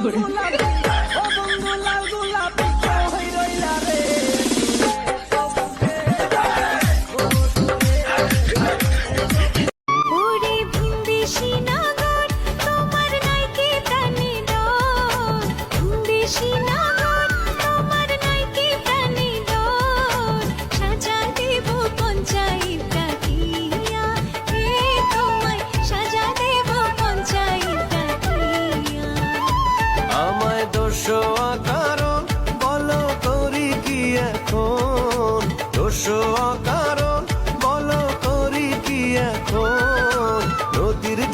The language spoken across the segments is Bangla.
我不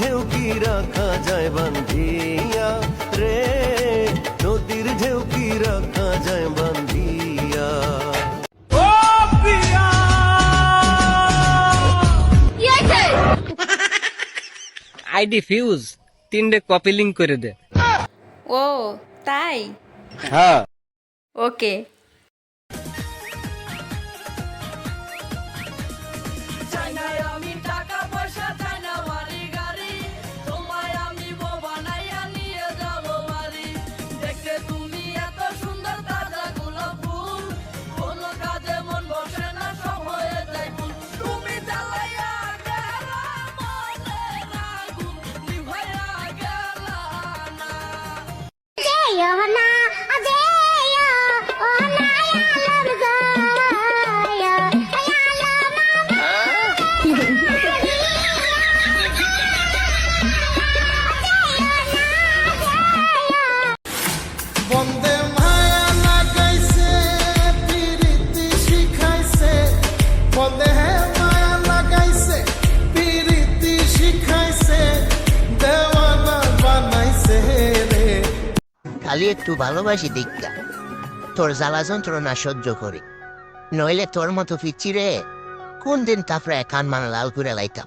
ঢেউ কি রাখা যায় বান্ধিয়া রে? নদীর ঢেউ কি রাখা যায় বান্ধিয়া? আইডি ফিউজ তিনটে কপি লিঙ্ক করে দে। ও তাই? হ্যাঁ। ওকে। খালি একটু ভালোবাসি দীক্ষা। তোর জ্বালা যন্ত্রণা সহ্য করি। নইলে তোর মতো ফিরছি রে কোন দিন তারপরে কান মান লাল করে লাইতাম।